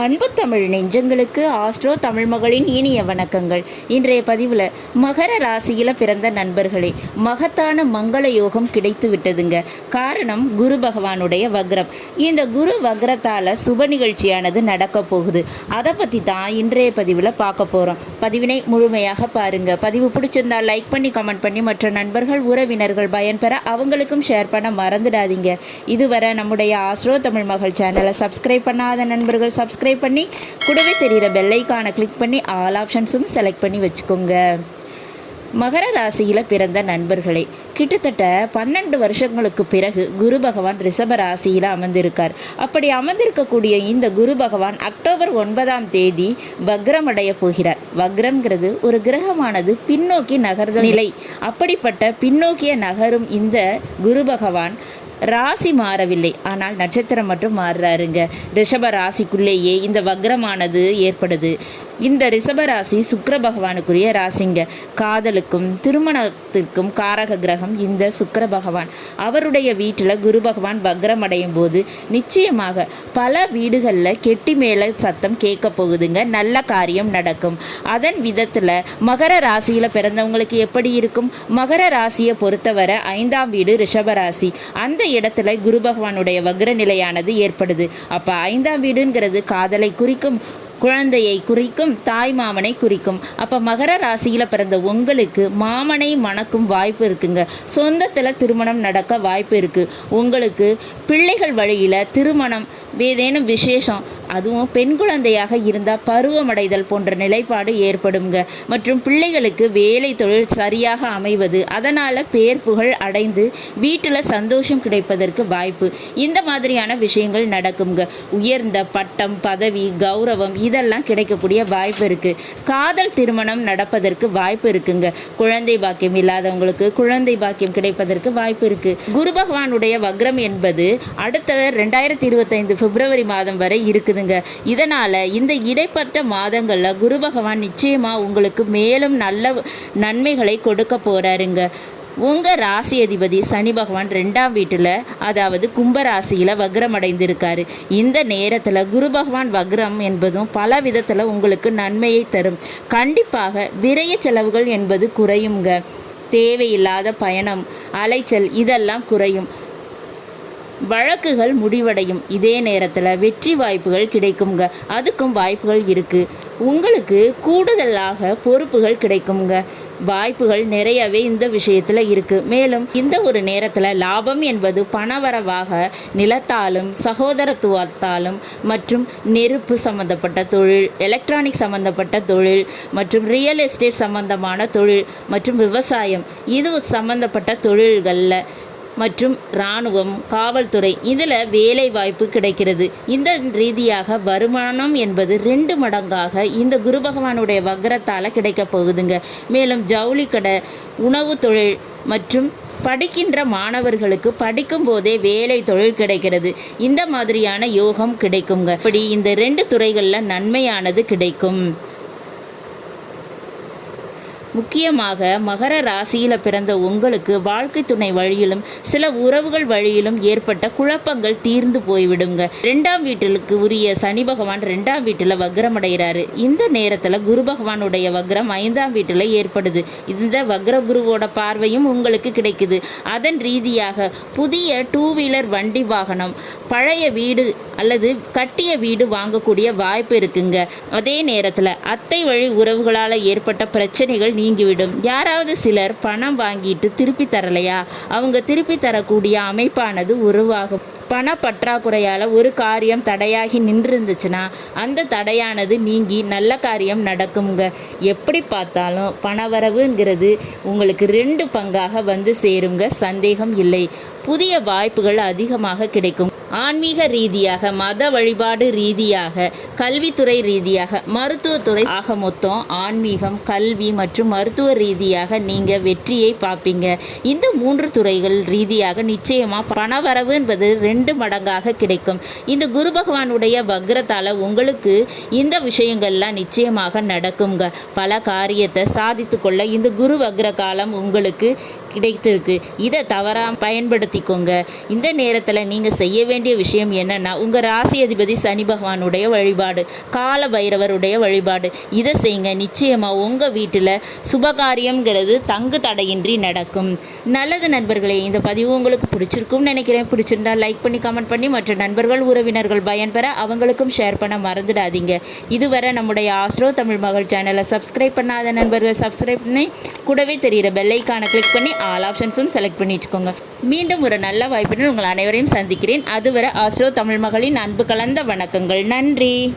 அன்பு தமிழ் நெஞ்சங்களுக்கு ஆஸ்ட்ரோ தமிழ் மகளின் இனிய வணக்கங்கள். இன்றைய பதிவில் மகர ராசியில் பிறந்த நண்பர்களே மகத்தான மங்கள யோகம் கிடைத்து விட்டதுங்க. காரணம் குரு பகவானுடைய வக்ரம். இந்த குரு வக்ரத்தால் சுப நிகழ்ச்சியானது நடக்க போகுது. அதை பற்றி தான் இன்றைய பதிவில் பார்க்க போகிறோம் பதிவினை முழுமையாக பாருங்க. பதிவு பிடிச்சிருந்தா லைக் பண்ணி கமெண்ட் பண்ணி மற்ற நண்பர்கள் உறவினர்கள் பயன்பெற அவங்களுக்கும் ஷேர் பண்ண மறந்துடாதீங்க. இதுவரை நம்முடைய ஆஸ்ட்ரோ தமிழ் மகள் சேனலை சப்ஸ்கிரைப் பண்ணாத நண்பர்கள் சப்ஸ்கிரைப் சப்ஸ்கிரைப் பண்ணி கூடவே தெரிகிற பெல்லைக்கானை கிளிக் பண்ணி ஆல் ஆப்ஷன்ஸும் செலக்ட் பண்ணி வச்சுக்கோங்க. மகர ராசியில் பிறந்த நண்பர்களே கிட்டத்தட்ட பன்னெண்டு வருஷங்களுக்கு பிறகு குரு பகவான் ரிஷப ராசியில் அமர்ந்திருக்கார். அப்படி அமர்ந்திருக்கக்கூடிய இந்த குரு பகவான் அக்டோபர் ஒன்பதாம் தேதி வக்ரமடைய போகிறார். வக்ரம்ங்கிறது ஒரு கிரகமானது பின்னோக்கி நகர்ந்த நிலை. அப்படிப்பட்ட பின்னோக்கிய நகரும் இந்த குரு பகவான் ராசி மாறவில்லை. ஆனால் நட்சத்திரம் மட்டும் மாறுறாருங்க. ரிஷப ராசிக்குள்ளேயே இந்த வக்ரமானது ஏற்படுது. இந்த ரிஷப ராசி பகவானுக்குரிய ராசிங்க. காதலுக்கும் திருமணத்திற்கும் காரக கிரகம் இந்த சுக்கர பகவான். அவருடைய வீட்டில் குரு பகவான் வக்ரம் அடையும் போது நிச்சயமாக பல வீடுகளில் கெட்டி மேலே சத்தம் கேட்க போகுதுங்க. நல்ல காரியம் நடக்கும். அதன் விதத்தில் மகர ராசியில் பிறந்தவங்களுக்கு எப்படி இருக்கும்? மகர ராசியை பொறுத்தவரை ஐந்தாம் வீடு ரிஷப ராசி. அந்த இடத்துல குரு பகவானுடைய வக்ர நிலையானது ஏற்படுது. அப்போ ஐந்தாம் வீடுங்கிறது காதலை குறிக்கும் குழந்தையை குறிக்கும் தாய் மாமனை குறிக்கும். அப்போ மகர ராசியில் பிறந்த உங்களுக்கு மாமனை மணக்கும் வாய்ப்பு இருக்குங்க. சொந்தத்தில் திருமணம் நடக்க வாய்ப்பு இருக்குது உங்களுக்கு பிள்ளைகள் வழியில் திருமணம் ஏதேனும் விசேஷம் அதுவும் பெண் குழந்தையாக இருந்தால் பருவமடைதல் போன்ற நிலைப்பாடு ஏற்படுங்க மற்றும் பிள்ளைகளுக்கு வேலை தொழில் சரியாக அமைவது அதனால் பேர் புகழ் அடைந்து வீட்டில் சந்தோஷம் கிடைப்பதற்கு வாய்ப்பு. இந்த மாதிரியான விஷயங்கள் நடக்குங்க உயர்ந்த பட்டம் பதவி கௌரவம் இதெல்லாம் கிடைக்கக்கூடிய வாய்ப்பு இருக்குது காதல் திருமணம் நடப்பதற்கு வாய்ப்பு இருக்குங்க. குழந்தை பாக்கியம் இல்லாதவங்களுக்கு குழந்தை பாக்கியம் கிடைப்பதற்கு வாய்ப்பு இருக்குது குரு பகவானுடைய வக்ரம் என்பது அடுத்த ரெண்டாயிரத்தி இருபத்தைந்து பிப்ரவரி மாதம் வரை இருக்குது. இருக்குதுங்க இதனால் இந்த இடைப்பட்ட மாதங்களில் குரு பகவான் நிச்சயமாக உங்களுக்கு மேலும் நல்ல நன்மைகளை கொடுக்க போகிறாருங்க உங்கள் ராசி அதிபதி சனி பகவான் ரெண்டாம் வீட்டில் அதாவது கும்ப ராசியில் வக்ரம் அடைந்திருக்காரு இந்த நேரத்தில் குரு பகவான் வக்ரம் என்பதும் பல விதத்தில் உங்களுக்கு நன்மையை தரும். கண்டிப்பாக விரைய செலவுகள் என்பது குறையுங்க. தேவையில்லாத பயணம் அலைச்சல் இதெல்லாம் குறையும். வழக்குகள் முடிவடையும். இதே நேரத்தில் வெற்றி வாய்ப்புகள் கிடைக்குங்க அதுக்கும் வாய்ப்புகள் இருக்குது உங்களுக்கு கூடுதலாக பொறுப்புகள் கிடைக்குங்க வாய்ப்புகள் நிறையவே இந்த விஷயத்தில் இருக்குது மேலும் இந்த ஒரு நேரத்தில் லாபம் என்பது பணவரவாக நிலத்தாலும் சகோதரத்துவத்தாலும் மற்றும் நெருப்பு சம்பந்தப்பட்ட தொழில் எலக்ட்ரானிக் சம்பந்தப்பட்ட தொழில் மற்றும் ரியல் எஸ்டேட் சம்பந்தமான தொழில் மற்றும் விவசாயம். இது சம்பந்தப்பட்ட தொழில்களில் மற்றும் இராணுவம் காவல்துறை இதில் வேலை வாய்ப்பு கிடைக்கிறது. இந்த ரீதியாக வருமானம் என்பது ரெண்டு மடங்காக இந்த குரு பகவானுடைய வக்ரத்தால் கிடைக்க போகுதுங்க. மேலும் ஜவுளி கடை உணவு தொழில் மற்றும் படிக்கின்ற மாணவர்களுக்கு படிக்கும் போதே வேலை தொழில் கிடைக்கிறது. இந்த மாதிரியான யோகம் கிடைக்குங்க. இப்படி இந்த ரெண்டு துறைகளில் நன்மையானது கிடைக்கும். முக்கியமாக மகர ராசியில் பிறந்த உங்களுக்கு வாழ்க்கை துணை வழியிலும் சில உறவுகள் வழியிலும் ஏற்பட்ட குழப்பங்கள் தீர்ந்து போய்விடுங்க. ரெண்டாம் வீட்டிற்கு உரிய சனி பகவான் ரெண்டாம் வீட்டில் வக்ரமடைகிறாரு. இந்த நேரத்தில் குரு பகவானுடைய வக்ரம் ஐந்தாம் வீட்டில் ஏற்படுது. இந்த வக்ர குருவோட பார்வையும் உங்களுக்கு கிடைக்குது. அதன் ரீதியாக புதிய டூ வீலர் வண்டி வாகனம் பழைய வீடு அல்லது கட்டிய வீடு வாங்கக்கூடிய வாய்ப்பு இருக்குங்க. அதே நேரத்தில் அத்தை வழி உறவுகளால் ஏற்பட்ட பிரச்சனைகள் நீங்கிவிடும். யாராவது சிலர் பணம் வாங்கிட்டு திருப்பி தரலையா? அவங்க திருப்பி தரக்கூடிய அமைப்பானது உருவாகும். பண பற்றாக்குறையால் ஒரு காரியம் தடையாகி நின்றுருந்துச்சுன்னா அந்த தடையானது நீங்கி நல்ல காரியம் நடக்குங்க எப்படி பார்த்தாலும் பணவரவுங்கிறது உங்களுக்கு ரெண்டு பங்காக வந்து சேருங்க. சந்தேகம் இல்லை. புதிய வாய்ப்புகள் அதிகமாக கிடைக்கும். ஆன்மீக ரீதியாக மத வழிபாடு ரீதியாக கல்வித்துறை ரீதியாக மருத்துவத்துறை ஆக மொத்தம் ஆன்மீகம் கல்வி மற்றும் மருத்துவ ரீதியாக நீங்கள் வெற்றியை பார்ப்பீங்க. இந்த மூன்று துறைகள் ரீதியாக நிச்சயமாக பணவரவு என்பது ரெண்டு மடங்காக கிடைக்கும். இந்த குரு பகவானுடைய வக்ரத்தால் உங்களுக்கு இந்த விஷயங்கள்லாம் நிச்சயமாக நடக்குங்க. பல காரியத்தை சாதித்து கொள்ள இந்த குரு வக்ர காலம் உங்களுக்கு கிடைத்திருக்கு. இதை தவறாம பயன்படுத்திக்கோங்க. இந்த நேரத்தில் நீங்கள் செய்ய வேண்டிய விஷயம் என்னென்னா உங்கள் ராசி அதிபதி சனி பகவானுடைய வழிபாடு கால பைரவருடைய வழிபாடு. இதை செய்யுங்க. நிச்சயமாக உங்கள் வீட்டில் சுபகாரியம்ங்கிறது தங்கு தடையின்றி நடக்கும். நல்லது நண்பர்களே இந்த பதிவு உங்களுக்கு பிடிச்சிருக்கும்னு நினைக்கிறேன். பிடிச்சிருந்தா லைக் பண்ணி கமெண்ட் பண்ணி மற்ற நண்பர்கள் உறவினர்கள் பயன்பெற அவங்களுக்கும் ஷேர் பண்ண மறந்துடாதீங்க. இதுவரை நம்முடைய ஆஸ்ட்ரோ தமிழ் மகள் சேனலை சப்ஸ்கிரைப் பண்ணாத நண்பர்கள் சப்ஸ்கிரைப் பண்ணி கூடவே தெரிகிற பெல்லைக்கான கிளிக் பண்ணி ஆல் ஆப்ஷன்ஸும் செலக்ட் பண்ணி வச்சுக்கோங்க மீண்டும் ஒரு நல்ல வாய்ப்புடன் உங்கள் அனைவரையும் சந்திக்கிறேன். அதுவரை ஆஸ்ட்ரோ தமிழ் மகளின் அன்பு கலந்த வணக்கங்கள். நன்றி.